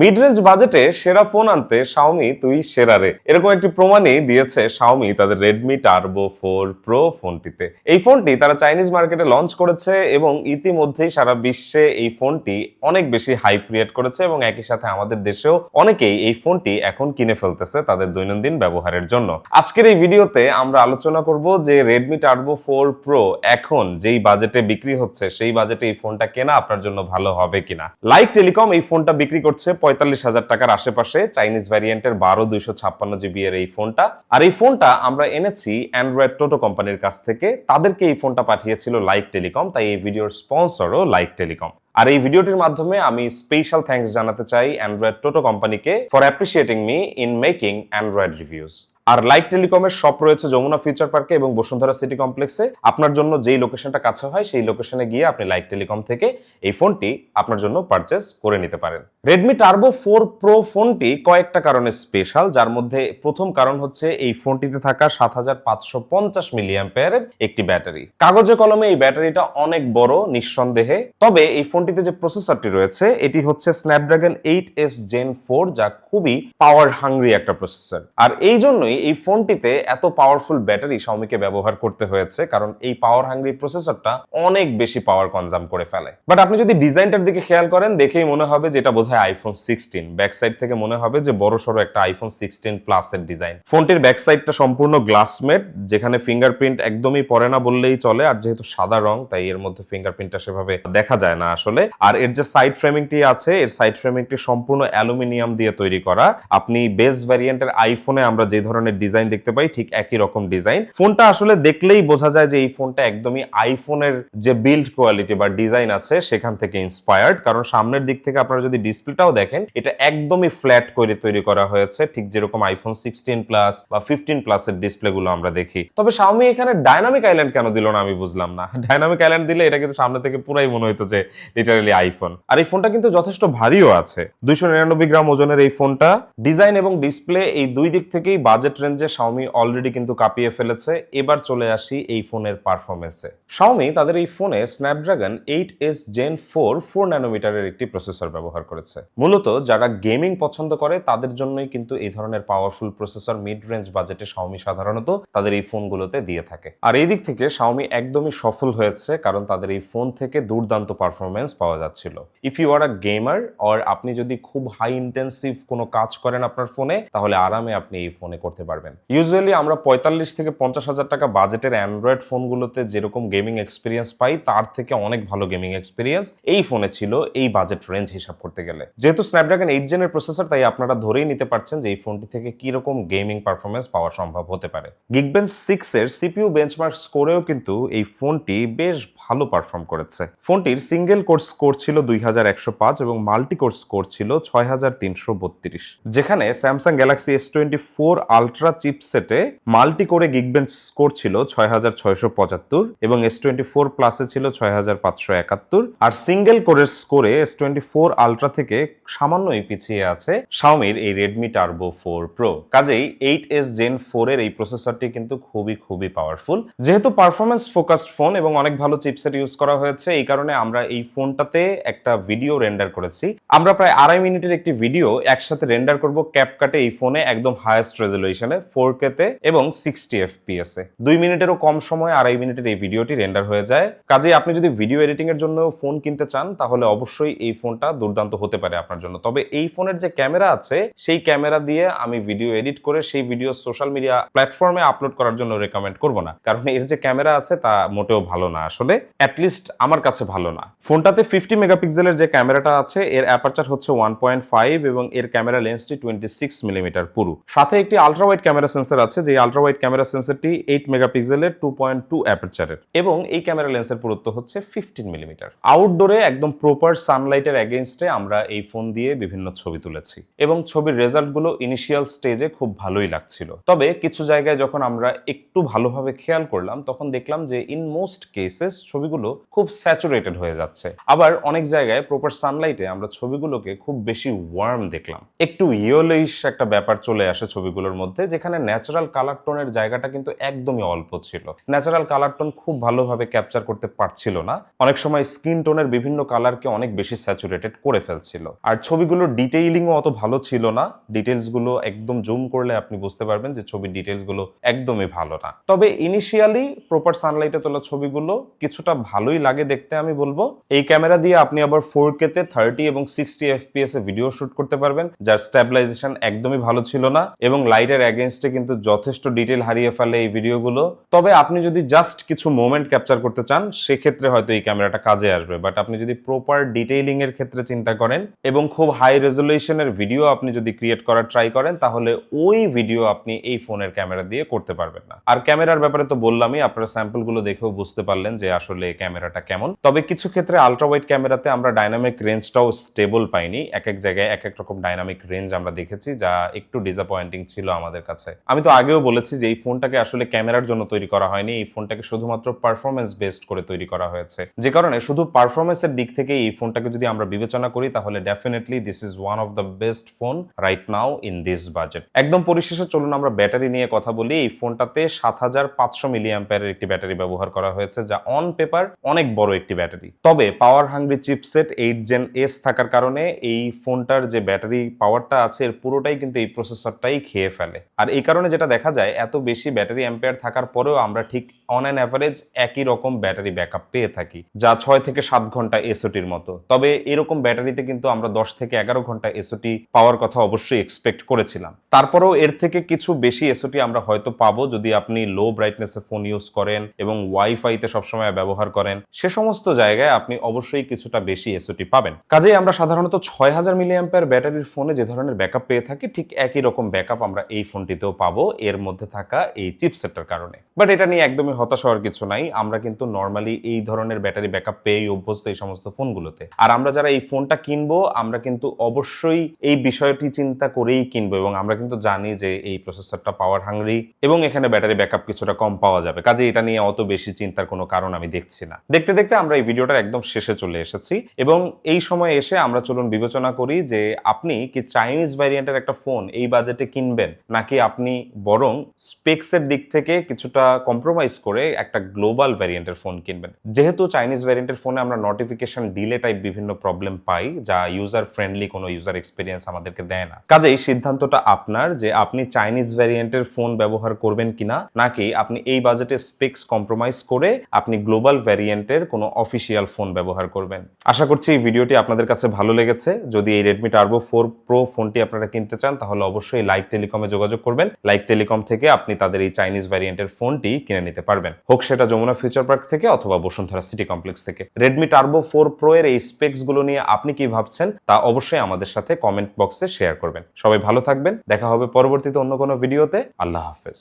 Mid range বাজেটে সেরা phone আনতে শাওমি তুই সেরা রে। এরকম একটি প্রমাণই দিয়েছে শাওমি তাদের রেডমি টার্বো ফোর প্রো ফোনটিতে এই ফোনটি তারা চাইনিজ মার্কেটে লঞ্চ করেছে এবং ইতিমধ্যেই সারা বিশ্বে এই ফোনটি অনেক বেশি হাইপ ক্রিয়েট করেছে এবং একই সাথে আমাদের দেশেও অনেকেই এই ফোনটি এখন কিনে ফেলতেছে তাদের দৈনন্দিন ব্যবহারের জন্য। আজকের এই ভিডিওতে আমরা আলোচনা করব যে রেডমি টার্বো ফোর প্রো এখন যেই বাজেটে বিক্রি হচ্ছে, সেই বাজেটে এই ফোনটা কেনা আপনার জন্য ভালো হবে কিনা। লাইক টেলিকম এই ফোনটা বিক্রি করছে পঁয়তাল্লিশ হাজার টাকার আশেপাশে চাইনিজ ভ্যারিয়েন্টের বারো দুইশো ছাপ্পান্ন জিবি এর এই ফোনটা। আর এই ফোনটা আমরা এনেছি অ্যান্ড্রয়েড টোটো কোম্পানির কাছ থেকে। তাদেরকে এই ফোনটা পাঠিয়েছিল লাইক টেলিকম তাই এই ভিডিওর স্পন্সরও লাইক টেলিকম আর এই ভিডিওটির মাধ্যমে আমি স্পেশাল থ্যাঙ্কস জানাতে চাই অ্যান্ড্রয়েড টোটো কোম্পানিকে for appreciating me in making Android reviews R like টেলিকমের শপ রয়েছে যমুনা ফিউচার পার্কে এবং বসুন্ধরা সিটি কমপ্লেক্সে। আপনার জন্য যেই লোকেশনটা কাছে হয়, সেই লোকেশনে গিয়ে আপনি লাইক টেলিকম থেকে এই ফোনটি আপনার জন্য পারচেস করে নিতে পারেন। রেডমি টার্বো ফোর প্রো ফোনটি কয়েকটা কারণে স্পেশাল যার মধ্যে প্রথম কারণ হচ্ছে এই ফোনটিতে থাকা সাত হাজার পাঁচশো পঞ্চাশ মিলিয়াম্পেয়ারের একটি ব্যাটারি। কাগজে কলমে এই ব্যাটারিটা অনেক বড়, নিঃসন্দেহে। তবে এই ফোনটিতে যে প্রসেসরটি রয়েছে, এটি হচ্ছে Snapdragon eight S Gen four যা খুবই পাওয়ার হাংরি একটা প্রসেসর আর এই জন্যই এই ফোনটিতে এত পাওয়ারফুল ব্যাটারি শাওমিকে ব্যবহার করতে হয়েছে, কারণ এই পাওয়ার হাংরি প্রসেসরটা অনেক বেশি পাওয়ার কনজাম করে ফেলে। বাট আপনি যদি ডিজাইনটার দিকে খেয়াল করেন, দেখেই মনে হবে যে এটা বোধহয় আইফোন সিক্সটিন ব্যাক সাইড থেকে মনে হবে যে বড় সড়ো একটা আইফোন সিক্সটিন প্লাস এর ডিজাইন ফোনটির ব্যাক সাইডটা সম্পূর্ণ গ্লাসমেট যেখানে ফিঙ্গারপ্রিন্ট একদমই পড়ে না বললেই চলে, আর যেহেতু সাদা রং, তাই এর মধ্যে ফিঙ্গারপ্রিন্টটা সেভাবে দেখা যায় না আসলে। আর এর যে সাইড ফ্রেমিংটি আছে, এর সাইড ফ্রেমিংটি সম্পূর্ণ অ্যালুমিনিয়াম দিয়ে তৈরি করা। আপনি বেস ভ্যারিয়েন্টের আইফোনে আমরা যে ধরনের ডিজাইন দেখতে পাই, ঠিক একই রকম ডিজাইন। ফোনটা আসলে দেখলেই বোঝা যায় যে এই ফোনটা একদমই আইফোনের যে বিল্ড কোয়ালিটি বা ডিজাইন আছে, সেখান থেকে ইন্সপায়ার্ড কারণ সামনের দিক থেকে আপনারা যদি ডিসপ্লেটাও দেখেন, এটা একদমই ফ্ল্যাট করে তৈরি করা হয়েছে। ঠিক যেরকম আইফোন সিক্সটিন প্লাস বা ফিফটিন প্লাসের ডিসপ্লে গুলো আমরা দেখি। তবে শাওমি এখানে ডাইনামিক আইল্যান্ড কেন দিল না আমি বুঝলাম না। ডাইনামিক আইল্যান্ড দিলে এটা কিন্তু সামনে থেকে পুরাই মনে হইতো যে লিটারালি আইফোন আর এই ফোনটা কিন্তু যথেষ্ট ভারীও আছে। দুইশো নিরানব্বই গ্রাম ওজনের এই ফোনটা। ডিজাইন এবং ডিসপ্লে এই দুই দিক থেকেই বাজেট রেঞ্জে শাওমি অলরেডি কিন্তু কাঁপিয়ে ফেলেছে। এবার চলে আসি এই ফোনের পারফরমেন্সে শাওমি তাদের এই ফোনে Snapdragon eight S Gen four four ন্যানোমিটারের একটি প্রসেসর ব্যবহার করেছে। মূলত যারা গেমিং পছন্দ করে, তাদের জন্যই কিন্তু এই ধরনের পাওয়ারফুল প্রসেসর মিড রেঞ্জ বাজেটে শাওমি সাধারণত তাদের এই ফোনগুলোতে দিয়ে থাকে। আর এই দিক থেকে শাওমি একদমই সফল হয়েছে, কারণ তাদের এই ফোন থেকে দুর্দান্ত পারফরমেন্স পাওয়া যাচ্ছিল। If you are a gamer or আপনি যদি খুব হাই ইন্টেন্সিভ কোনো কাজ করেন আপনার ফোনে, তাহলে আরামে আপনি এই ফোনে করতে পারবেন। ইউজুয়ালি আমরা পঁয়তাল্লিশ থেকে পঞ্চাশ হাজার টাকা বাজেটের অ্যান্ড্রয়েড ফোনগুলোতে যেরকম গেমিং এক্সপিরিয়েন্স পাই, তার থেকে অনেক ভালো গেমিং এক্সপিরিয়েন্স এই ফোনে ছিল এই বাজেট রেঞ্জ হিসাব করতে গেলে। যেহেতু স্ন্যাপড্রাগন এইট জেনের প্রসেসর তাই আপনারা ধরেই নিতে পারছেন যে এই ফোনটি থেকে কি রকম গেমিং পারফরমেন্স পাওয়া সম্ভব হতে পারে। গিগবেঞ্চ সিক্স এর সিপিইউ বেঞ্চমার্ক স্কোরেও কিন্তু এই ফোনটি বেশ ভালো পারফর্ম করেছে। ফোনটির সিঙ্গেল কোর স্কোর ছিল দুই হাজার একশো পাঁচ এবং মাল্টি কোর স্কোর ছিল ছয় হাজার তিনশো বত্রিশ। যেখানে Samsung Galaxy S twenty four ultra চিপসেটে multi কোরে গিগবেঞ্চ স্কোর ছিল ছয় পঁচাত্তর এবং এস টোয়েন্টি ফোর প্লাসে ছিল ছয় হাজার পাঁচশো একাত্তর। আর সিঙ্গেল কোরের স্কোরে এস টোয়েন্টি ফোর আলট্রা থেকে সামান্যই পিছিয়ে আছে শাওমির এই রেডমি টার্বো ফোর প্রো কাজেই এইট এস জেন ফোর এর এই প্রসেসরটি কিন্তু খুবই খুবই পাওয়ারফুল যেহেতু পারফরমেন্স ফোকাসড ফোন এবং অনেক ভালো চিপসেট ইউজ করা হয়েছে, এই কারণে আমরা এই ফোনটাতে একটা ভিডিও রেন্ডার করেছি। আমরা প্রায় আড়াই মিনিটের একটি ভিডিও একসাথে রেন্ডার করব। ক্যাপকাটে এই ফোনে একদম হায়েস্ট রেজলিউশনে ফোর তে এবং সিক্সটি এফপিএস এ। দুই মিনিটেরও কম সময়, আড়াই মিনিটের এই ভিডিওটি রেন্ডার হয়ে যায়। কাজেই আপনি যদি ভিডিও এডিটিং এর জন্য ফোন কিনতে চান, তাহলে অবশ্যই এই ফোনটা দুর্দান্ত হতে পারে আপনার জন্য। তবে এই ফোনের যে ক্যামেরা আছে, সেই ক্যামেরা দিয়ে আমি ভিডিও এডিট করে সেই ভিডিও সোশ্যাল মিডিয়া প্ল্যাটফর্মে আপলোড করার জন্য রেকমেন্ড করব না। কারণ এর যে ক্যামেরা আছে, তা মোটেও ভালো না। আসলে অ্যাটলিস্ট আমার কাছে ভালো না। ফোনটাতে ফিফটি মেগাপিক্সেলের যে ক্যামেরাটা আছে, এর অ্যাপারচার হচ্ছে ওয়ান পয়েন্ট ফাইভ এবং এর ক্যামেরা লেন্সটি টোয়েন্টি সিক্স মিলিমিটার পুরু। সাথে একটি আলট্রা ওয়াইড ক্যামেরা সেন্সর আছে, যে আলট্রা ওয়াইড ক্যামেরা সেন্সরটি এইট মেগাপিক্সেলের টু পয়েন্ট টু অ্যাপারচারের এবং এই ক্যামেরা লেন্সের পুরুত্ব হচ্ছে ফিফটিন মিলিমিটার আউটডোরে একদম প্রপার সানলাইটের এগেনস্টে আমরা এই ফোন দিয়ে বিভিন্ন ছবি তুলেছি। এবং ছবির রেজাল্টগুলো ইনিশিয়াল স্টেজে খুব ভালোই লাগছিল। তবে কিছু জায়গায় যখন আমরা একটু ভালোভাবে খেয়াল করলাম, তখন দেখলাম যে ইন মোস্ট কেসেস ছবিগুলো খুব স্যাচুরেটেড হয়ে যাচ্ছে। আবার অনেক জায়গায় প্রপার সানলাইটে আমরা ছবিগুলোকে খুব বেশি ওয়ার্ম দেখলাম। একটু ইয়েলোইশ একটা ব্যাপার চলে আসে ছবিগুলোর মধ্যে। মধ্যে যেখানে ন্যাচারাল কালার টোনের জায়গাটা কিন্তু একদমই অল্প ছিল। ন্যাচারাল কালার টোন খুব ভালোভাবে ক্যাপচার করতে পারছিল না। অনেক সময় স্কিন টোনের বিভিন্ন কালারকে অনেক বেশি স্যাচুরেটেড করে ফেলছিল। আর ছবিগুলোর ডিটেইলিংও অত ভালো ছিল না। ডিটেলসগুলো একদম জুম করলে আপনি বুঝতে পারবেন যে ছবির ডিটেলসগুলো একদমই ভালো না। তবে ইনিশিয়ালি প্রপার সানলাইটে তোলা ছবিগুলো কিছুটা ভালোই লাগে দেখতে আমি বলব। এই ক্যামেরা দিয়ে আপনি আবার ফোর তে থার্টি এবং সিক্সটি এফপিএস এ ভিডিও শুট করতে পারবেন। যার স্ট্যাবিলাইজেশন একদমই ভালো ছিল না এবং লাইটের অ্যাগেনস্টে কিন্তু যথেষ্ট ডিটেল হারিয়ে ফেলে এই ভিডিওগুলো তবে আপনি যদি জাস্ট কিছু মোমেন্ট ক্যাপচার করতে চান, সেক্ষেত্রে হয়তো এই ক্যামেরাটা কাজে আসবে। বাট আপনি যদি প্রপার ডিটেইলিং এর ক্ষেত্রে চিন্তা করেন এবং খুব হাই রেজলিউশনের ভিডিও আপনি যদি ক্রিয়েট করার ট্রাই করেন, তাহলে ওই ভিডিও আপনি এই ফোনের ক্যামেরা দিয়ে করতে পারবেন না। আর ক্যামেরার ব্যাপারে তো বললামই, আপনারা স্যাম্পলগুলো দেখেও বুঝতে পারলেন যে আসলে ক্যামেরাটা কেমন। তবে কিছু ক্ষেত্রে আলট্রা ওয়াইড ক্যামেরাতে আমরা ডাইনামিক রেঞ্জটাও স্টেবল পাইনি। এক এক জায়গায় এক এক রকম ডাইনামিক রেঞ্জ আমরা দেখেছি, যা একটু ডিসঅ্যাপয়েন্টিং ছিল আমাদের কাছে। আমি তো আগেও বলেছি যে এই ফোনটাকে আসলে ক্যামেরার জন্য তৈরি করা হয়নি, এই ফোনটাকে শুধুমাত্র পারফরমেন্স বেসড করে তৈরি করা হয়েছে। যে কারণে শুধু পারফরমেন্সের দিক থেকে এই ফোনটাকে যদি আমরা বিবেচনা করি, তাহলে definitely this is one of the best phone right now in this budget একদম পরিশেষে চলুন আমরা ব্যাটারি নিয়ে কথা বলি। এই ফোনটাতে সাত হাজার পাঁচশো মিলি অ্যাম্পায়ারের একটি ব্যাটারি ব্যবহার করা হয়েছে, যা অন পেপার অনেক বড় একটি ব্যাটারি। তবে power hungry chipset eight Gen S থাকার কারণে এই ফোনটার যে ব্যাটারি পাওয়ারটা আছে, এর পুরোটাই কিন্তু এই প্রসেসরটাই খেয়ে ফেলে। আর এই কারণে যেটা দেখা যায় এত বেশি ব্যাটারি অ্যাম্পেয়ার থাকার পরেও আমরা ঠিক অন অ্যান অ্যাভারেজ একই রকম ব্যাটারি ব্যাকআপ পেয়ে থাকি, যা ছয় থেকে সাত ঘণ্টা এসওটির মতো। তবে এরকম ব্যাটারিতে কিন্তু আমরা দশ থেকে এগারো ঘণ্টা এসওটি পাওয়ার কথা অবশ্যই এক্সপেক্ট করেছিলাম। তারপরেও এর থেকে কিছু বেশি এসওটি আমরা হয়তো পাবো যদি আপনি লো ব্রাইটনেসে ফোন ইউজ করেন এবং ওয়াইফাইতে সবসময় ব্যবহার করেন। সে সমস্ত জায়গায় আপনি অবশ্যই কিছুটা বেশি এসওটি পাবেন। কাজেই আমরা সাধারণত ছয় হাজার মিলি অ্যাম্পায়ার ব্যাটারির ফোনে যে ধরনের ব্যাকআপ পেয়ে থাকি, ঠিক একই রকম ব্যাকআপ আমরা এই ফোনটিতেও পাবো। এর মধ্যে থাকা এই চিপসেটটার কারণে। বাট এটা নিয়ে একদমই হতাশ হওয়ার কিছু নাই। আমরা কিন্তু নর্মালি এই ধরনের ব্যাটারি ব্যাকআপ পেয়েই অভ্যস্ত এই সমস্ত ফোনগুলোতে। আর আমরা যারা এই ফোনটা কিনবো, আমরা কিন্তু অবশ্যই এই বিষয়টি চিন্তা করেই কিনবো এবং আমরা কিন্তু জানি যে এই প্রসেসরটা পাওয়ার হাংরি এবং এখানে ব্যাটারি ব্যাকআপ কিছুটা কম পাওয়া যাবে। কাজে এটা নিয়ে অত বেশি চিন্তার কোনো কারণ আমি দেখছি না। দেখতে দেখতে আমরা এই ভিডিওটার একদম শেষে চলে এসেছি এবং এই সময় এসে আমরা চলুন বিবেচনা করি যে আপনি কি চাইনিজ ভ্যারিয়েন্টের একটা ফোন এই বাজেটে কিনবেন, নাকি আপনি বরং স্পেক্সের দিক থেকে কিছুটা কম্প্রোমাইজ করে একটা গ্লোবাল ভ্যারিয়েন্টের ফোন কিনবেন। যেহেতু চাইনিজ ভ্যারিয়েন্টের ফোনে আমরা নোটিফিকেশন ডিলে টাইপ বিভিন্ন প্রবলেম পাই, যা ইউজার ফ্রেন্ডলি কোনো ইউজার এক্সপিরিয়েন্স আমাদেরকে দেয় না। কাজে এই সিদ্ধান্তটা আপনার যে আপনি চাইনিজ ভ্যারিয়েন্টের ফোন ব্যবহার করবেন কিনা, নাকি আপনি এই বাজেটে স্পেক্স কম্প্রোমাইজ করে আপনি গ্লোবাল ভ্যারিয়েন্টের কোনো অফিসিয়াল ফোন ব্যবহার করবেন। আশা করছি এই ভিডিওটি আপনাদের কাছে ভালো লেগেছে। যদি এই রেডমি টার্বো ফোর প্রো ফোনটি আপনারা কিনতে চান, তাহলে অবশ্যই লাইক টেলিকমে যোগাযোগ করবেন। লাইক টেলিকম থেকে আপনি তাদের এই চাইনিজ ভ্যারিয়েন্টের ফোনটি কিনে নিতে পারবেন। হোক সেটা যমুনা ফিউচার পার্ক থেকে অথবা বসুন্ধরা সিটি কমপ্লেক্স থেকে। রেডমি টার্বো ফোর প্রো এর এই স্পেক্সগুলো নিয়ে আপনি কি ভাবছেন, তা অবশ্যই আমাদের সাথে কমেন্ট বক্সে শেয়ার করবেন। সবাই ভালো থাকবেন, দেখা হবে পরবর্তীতে অন্য কোনো ভিডিওতে আল্লাহ হাফেজ।